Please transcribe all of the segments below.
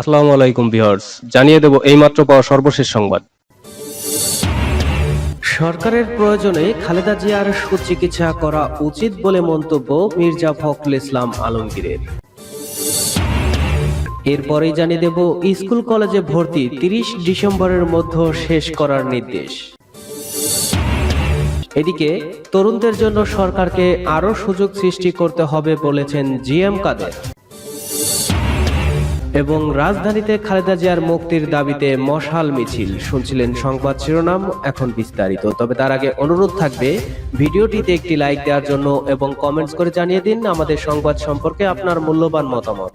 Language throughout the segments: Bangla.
আসসালামু আলাইকুম ভিউয়ার্স, জানিয়ে দেব এইমাত্র পাওয়া সর্বশেষ সংবাদ। সরকারের প্রয়োজনে খালেদা জিয়ার সুচিকিৎসা করা উচিত বলে মন্তব্য মির্জা ফখরুল ইসলাম আলমগীরের। এরপরেই জানিয়ে দেব, স্কুল কলেজে ভর্তি তিরিশ ডিসেম্বরের মধ্যে শেষ করার নির্দেশ। এদিকে, তরুণদের জন্য সরকারকে আরও সুযোগ সৃষ্টি করতে হবে বলেছেন জিএম কাদের। এবং রাজধানীতে খালেদা জিয়ার মুক্তির দাবিতে মশাল মিছিল। শুনছিলেন সংবাদ শিরোনাম, এখন বিস্তারিত। তবে তার আগে অনুরোধ থাকবে, ভিডিওটিতে একটি লাইক দেওয়ার জন্য এবং কমেন্টস করে জানিয়ে দিন আমাদের সংবাদ সম্পর্কে আপনার মূল্যবান মতামত।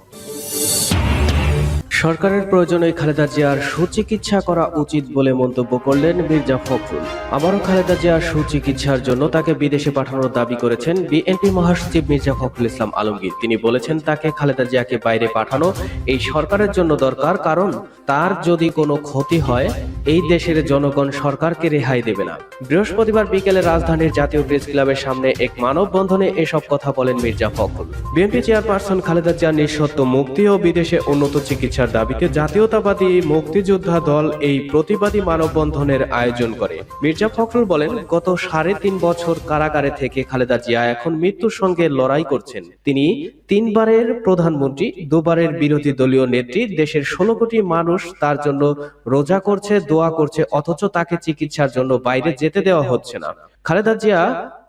সরকারের প্রয়োজনে খালেদা জিয়ার সুচিকিৎসা করা উচিত বলে মন্তব্য করলেন মির্জা ফখরুল। আবারও খালেদা জিয়ার সুচিকিৎসার জন্য তাকে বিদেশে পাঠানোর দাবি করেছেন বিএনপি মহাসচিব মির্জা ফখরুল ইসলাম আলমগীর। তিনি বলেছেন, তাকে খালেদা জিয়াকে বাইরে পাঠানো এই সরকারের জন্য দরকার, কারণ তার যদি কোনো ক্ষতি হয়, এই দেশের জনগণ সরকারকে রেহাই দেবে না। বৃহস্পতিবার বিকেলে রাজধানীর জাতীয় প্রেস ক্লাবের সামনে এক মানববন্ধনে এসব কথা বলেন মির্জা ফখরুল। বিএনপি চেয়ারপারসন খালেদা জিয়ার নিঃশর্ত মুক্তি ও বিদেশে উন্নত চিকিৎসার দাবিতে জাতীয়তাবাদী মুক্তিযোদ্ধা দল এই প্রতিবাদী মানববন্ধনের আয়োজন করে। মির্জা ফখরুল বলেন, গত সাড়ে তিন বছর কারাগারে থেকে খালেদা জিয়া এখন মৃত্যুর সঙ্গে লড়াই করছেন। তিনি তিনবারের প্রধানমন্ত্রী, দুবারের বিরোধী দলীয় নেত্রী, দেশের ষোলো কোটি মানুষ তার জন্য রোজা করছে, দোয়া করছে, অথচ তাকে চিকিৎসার জন্য বাইরে যেতে দেওয়া হচ্ছে না। খালেদা জিয়া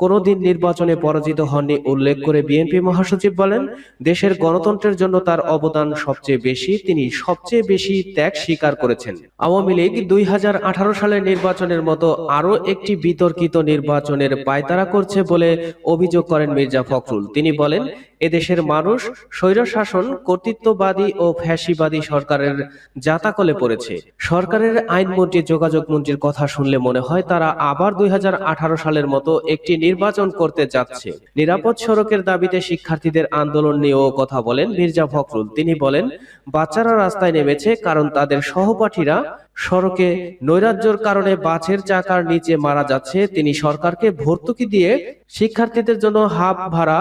কোনোদিন নির্বাচনে পরাজিত হননি উল্লেখ করে বিএনপি মহাসচিব বলেন দেশের গণতন্ত্রের জন্য তার অবদান সবচেয়ে বেশি তিনি সবচেয়ে বেশি ত্যাগ স্বীকার করেছেন। আওয়ামী লীগ দুই হাজার আঠারো সালের নির্বাচনের মতো আরও একটি বিতর্কিত নির্বাচনের পায়তারা করছে বলে অভিযোগ করেন মির্জা ফখরুল। তিনি বলেন এদেশের মানুষ স্বৈরশাসন, কর্তৃত্ববাদী ও ফ্যাসিবাদী সরকারের জাতাকলে পড়েছে। সরকারের আইনমন্ত্রী যোগাযোগ মন্ত্রীর কথা শুনলে মনে হয় তারা আবার দুই হাজার আঠারো সালের মতো একটি নির্বাচন করতে যাচ্ছে। নিরাপদ সড়কের দাবিতে শিক্ষার্থীদের আন্দোলন নিয়েও কথা বলেন মির্জা ফখরুল। তিনি বলেন, বাচ্চারা রাস্তায় নেমেছে কারণ তাদের সহপাঠীরা সড়কে নৈরাজ্যর কারণে বাছের চাকার নিচে মারা যাচ্ছে। তিনি সরকারকে ভর্তুকি দিয়ে শিক্ষার্থীদের জন্য হাফ ভাড়া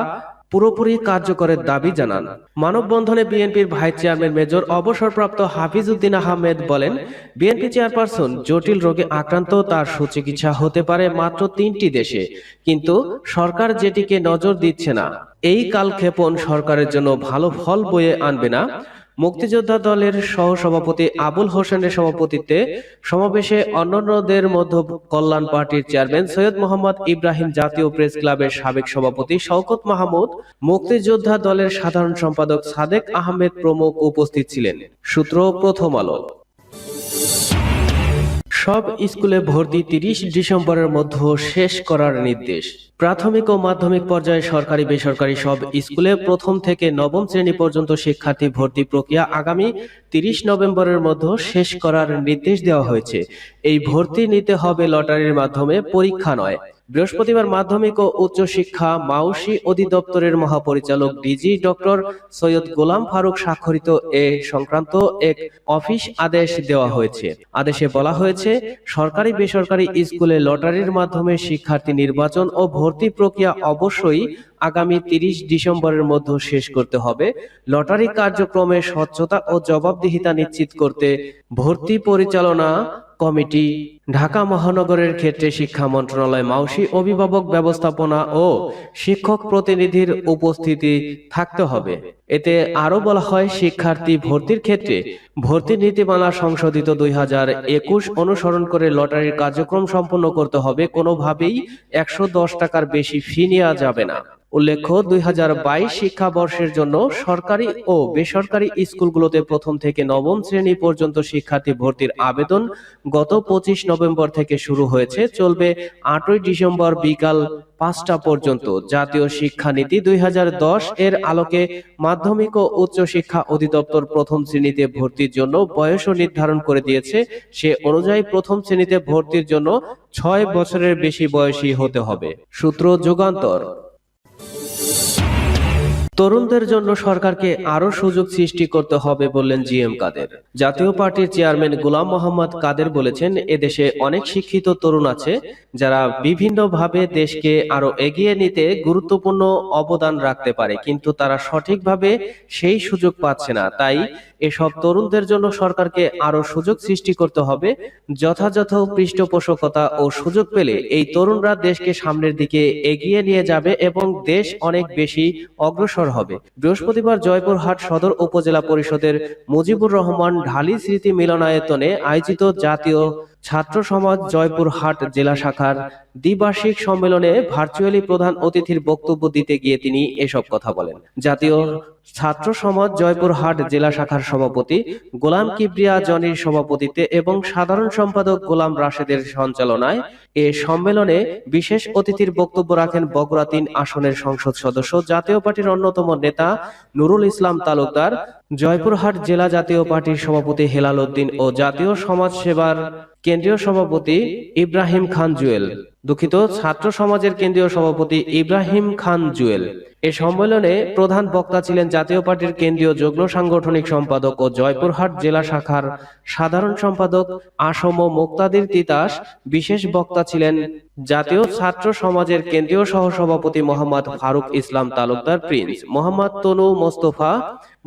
পুরোপুরি কার্যকরের দাবি জানান। মানববন্ধনে বিএনপির ভাইস চেয়ারম্যান মেজর অবসরপ্রাপ্ত হাফিজ উদ্দিন আহমেদ বলেন, বিএনপি চেয়ারপারসন জটিল রোগে আক্রান্ত, তার সুচিকিৎসা হতে পারে মাত্র তিনটি দেশে। কিন্তু সরকার যেটিকে নজর দিচ্ছে না, এই কালক্ষেপণ সরকারের জন্য ভালো ফল বয়ে আনবে না। মুক্তিযোদ্ধা দলের সহসভাপতি আবুল হোসেনের সভাপতিত্বে সমাবেশে অন্যান্যদের মধ্যে কল্যাণ পার্টির চেয়ারম্যান সৈয়দ মোহাম্মদ ইব্রাহিম জাতীয় প্রেস ক্লাবের সাবেক সভাপতি শওকত মাহমুদ, মুক্তিযোদ্ধা দলের সাধারণ সম্পাদক সাদেক আহমেদ প্রমুখ উপস্থিত ছিলেন। সূত্র প্রথম আলো। সব স্কুলে ভর্তি তিরিশ ডিসেম্বরের মধ্যে শেষ করার নির্দেশ। প্রাথমিক ও মাধ্যমিক পর্যায়ে সরকারি, বেসরকারি সব স্কুলে প্রথম থেকে নবম শ্রেণি পর্যন্ত শিক্ষার্থী ভর্তি প্রক্রিয়া আগামী তিরিশ নভেম্বরের মধ্যে শেষ করার নির্দেশ দেওয়া হয়েছে। এই ভর্তি নিতে হবে লটারির মাধ্যমে, পরীক্ষা নয়। বৃহস্পতিবার মাধ্যমিক ও উচ্চ শিক্ষা মাউসি অধিদপ্তরের মহাপরিচালক ডিজি ডক্টর সৈয়দ গোলাম ফারুক স্বাক্ষরিত এ সংক্রান্ত এক অফিস আদেশ দেওয়া হয়েছে। আদেশে বলা হয়েছে, সরকারি বেসরকারি স্কুলে লটারির মাধ্যমে শিক্ষার্থী নির্বাচন ও ভর্তি প্রক্রিয়া অবশ্যই আগামী তিরিশ ডিসেম্বরের মধ্যে শেষ করতে হবে। লটারি কার্যক্রমে স্বচ্ছতা ও জবাবদিহিতা নিশ্চিত করতে ভর্তি পরিচালনা কমিটি ঢাকা মহানগরের ক্ষেত্রে শিক্ষা মন্ত্রণালয়, মাউসি অভিভাবক ব্যবস্থাপনা ও শিক্ষক প্রতিনিধির উপস্থিতি থাকতে হবে। এতে আরও বলা হয়, শিক্ষার্থী ভর্তির ক্ষেত্রে ভর্তি নীতিমালা সংশোধিত দুই হাজার একুশ অনুসরণ করে লটারির কার্যক্রম সম্পন্ন করতে হবে। কোনোভাবেই একশো দশ টাকার বেশি ফি নেওয়া যাবে না। উল্লেখ্য, দুই হাজার বাইশ শিক্ষাবর্ষের জন্য সরকারি ও বেসরকারি স্কুলগুলোতে প্রথম থেকে নবম শ্রেণি পর্যন্ত শিক্ষার্থী ভর্তির আবেদন গত পঁচিশ নভেম্বর থেকে শুরু হয়েছে, চলবে আটই ডিসেম্বর বিকাল পাঁচটা পর্যন্ত। জাতীয় শিক্ষানীতি দুই এর আলোকে মাধ্যমিক ও উচ্চ শিক্ষা অধিদপ্তর প্রথম শ্রেণীতে ভর্তির জন্য বয়সও নির্ধারণ করে দিয়েছে। সে অনুযায়ী প্রথম শ্রেণীতে ভর্তির জন্য ছয় বছরের বেশি বয়সী হতে হবে। সূত্র যুগান্তর। তরুণদের জন্য সরকারকে আরও সুযোগ সৃষ্টি করতে হবে বললেন জি এম কাদের। জাতীয় পার্টির চেয়ারম্যান গোলাম মোহাম্মদ কাদের বলেছেন, এদেশে অনেক শিক্ষিত তরুণ আছে যারা বিভিন্নভাবে দেশকে আরও এগিয়ে নিতে গুরুত্বপূর্ণ অবদান রাখতে পারে, কিন্তু তারা সঠিকভাবে সেই সুযোগ পাচ্ছে না। তাই এসব তরুণদের জন্য সরকারকে আরও সুযোগ সৃষ্টি করতে হবে, যথাযথ পৃষ্ঠপোষকতা ও সুযোগ পেলে এই তরুণরা দেশকে সামনের দিকে এগিয়ে নিয়ে যাবে এবং দেশ অনেক বেশি অগ্রসর হবে। বৃহস্পতিবার জয়পুরহাট সদর উপজেলা পরিষদের মুজিবুর রহমান ঢালি স্মৃতি মিলনায়তনে আয়োজিত জাতীয় ছাত্র সমাজ জয়পুরহাট জেলা শাখার দ্বিবার্ষিক সম্মেলনে ভার্চুয়ালি প্রধান অতিথির বক্তব্য দিতে গিয়ে তিনি এসব কথা বলেন। জাতীয় ছাত্র সমাজ জয়পুরহাট জেলা শাখার সভাপতি গোলাম কিবরিয়া জনির সভাপতিত্বে এবং সাধারণ সম্পাদক গোলাম রাশেদের সঞ্চালনায় এ সম্মেলনে বিশেষ অতিথির বক্তব্য রাখেন বগুড়া তিন আসনের সংসদ সদস্য, জাতীয় পার্টির অন্যতম নেতা নুরুল ইসলাম তালুকদার জয়পুরহাট জেলা জাতীয় পার্টির সভাপতি হেলাল উদ্দিন ও জাতীয় সমাজ সেবার কেন্দ্রীয় সভাপতি ইব্রাহিম খান জুয়েল, দুঃখিত, ছাত্র সমাজের কেন্দ্রীয় সভাপতি ইব্রাহিম খান জুয়েল। এ সম্মেলনে প্রধান বক্তা ছিলেন জাতীয় পার্টির কেন্দ্রীয় যুগ্ম সাংগঠনিক সম্পাদক ও জয়পুরহাট জেলা শাখার সাধারণ সম্পাদক আসম মুক্তাদির তিতাস। বিশেষ বক্তা ছিলেন জাতীয় ছাত্র সমাজের কেন্দ্রীয় সহসভাপতি মোহাম্মদ ফারুক ইসলাম তালুকদার প্রিন্স, মোহাম্মদ তনু মোস্তফা,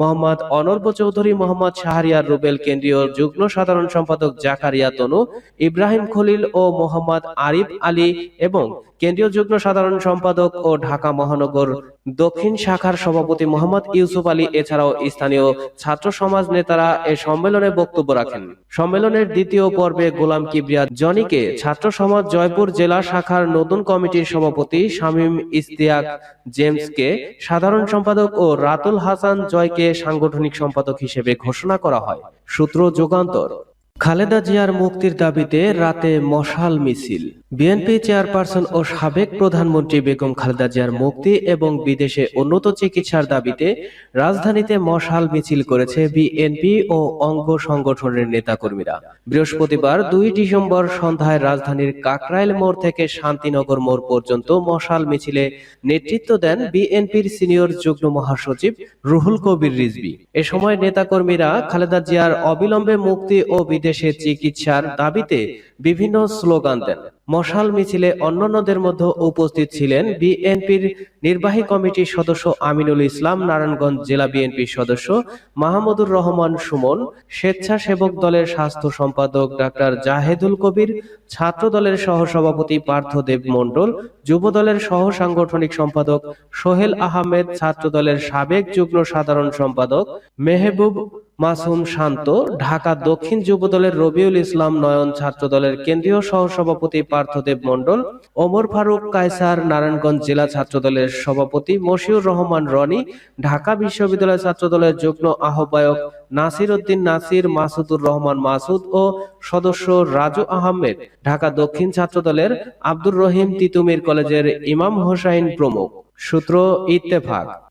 মোহাম্মদ অনর্ব চৌধুরী, মোহাম্মদ শাহরিয়ার রুবেল কেন্দ্রীয় যুগ্ম সাধারণ সম্পাদক জাকারিয়া তনু, ইব্রাহিম খলিল ও মোহাম্মদ আরিফ আলী এবং কেন্দ্রীয় যুগ্ম সাধারণ সম্পাদক ও ঢাকা মহানগর দক্ষিণ শাখার সভাপতি মোহাম্মদ ইউসুফ আলী এছাড়াও স্থানীয় ছাত্র সমাজ নেতারা এ সম্মেলনে বক্তব্য রাখেন। সম্মেলনের দ্বিতীয় পর্বে গোলাম কিবরিয়া জনিকে ছাত্র সমাজ জয়পুর জেলা শাখার নতুন কমিটির সভাপতি শামীম ইস্তিয়াক জেমসকে সাধারণ সম্পাদক ও রাতুল হাসান জয়কে সাংগঠনিক সম্পাদক হিসেবে ঘোষণা করা হয়। সূত্র যুগান্তর। খালেদা জিয়ার মুক্তির দাবিতে রাতে মশাল মিছিল। বিএনপি চেয়ারপারসন ও সাবেক প্রধানমন্ত্রী বেগম খালেদা জিয়ার মুক্তি এবং বিদেশে উন্নত চিকিৎসার দাবিতে রাজধানীতে মশাল মিছিল করেছে বিএনপি ও অঙ্গ সংগঠনের নেতাকর্মীরা। বৃহস্পতিবার দুই ডিসেম্বর সন্ধ্যায় রাজধানীর কাকরাইল মোড় থেকে শান্তিনগর মোড় পর্যন্ত মশাল মিছিলে নেতৃত্ব দেন বিএনপির সিনিয়র যুগ্ম মহাসচিব রুহুল কবির রিজভী। এ সময় নেতাকর্মীরা খালেদা জিয়ার অবিলম্বে মুক্তি ও বিদেশে চিকিৎসার দাবিতে বিভিন্ন স্লোগান দেন। মশাল মিছিলে অন্যান্যদের মধ্যে উপস্থিত ছিলেন বিএনপির নির্বাহী কমিটির সদস্য আমিনুল ইসলাম, নারায়ণগঞ্জ জেলা বিএনপির সদস্য মাহমুদুর রহমান সুমন, স্বেচ্ছাসেবক দলের স্বাস্থ্য সম্পাদক ডাক্তার জাহেদুল কবির ছাত্র দলের সহসভাপতি পার্থদেব মণ্ডল যুব দলের সহ সাংগঠনিক সম্পাদক সোহেল আহমেদ ছাত্র দলের সাবেক যুগ্ম সাধারণ সম্পাদক মেহবুব মাসুম শান্ত ঢাকা দক্ষিণ যুব দলের রবিউল ইসলাম নয়ন ছাত্র দলের কেন্দ্রীয় সহসভাপতি পার্থদেব মণ্ডল, ওমর ফারুক কায়সার নারায়ণগঞ্জ জেলা ছাত্র দলের সভাপতি মশিউর রহমান রনি, ঢাকা বিশ্ববিদ্যালয় ছাত্র দলের যুগ্ম আহ্বায়ক নাসির উদ্দিন নাসির, মাসুদুর রহমান মাসুদ ও সদস্য রাজু আহমেদ, ঢাকা দক্ষিণ ছাত্র দলের আব্দুর রহিম তিতুমির কলেজের ইমাম হোসাইন প্রমুখ। সূত্র ইত্তেফাক।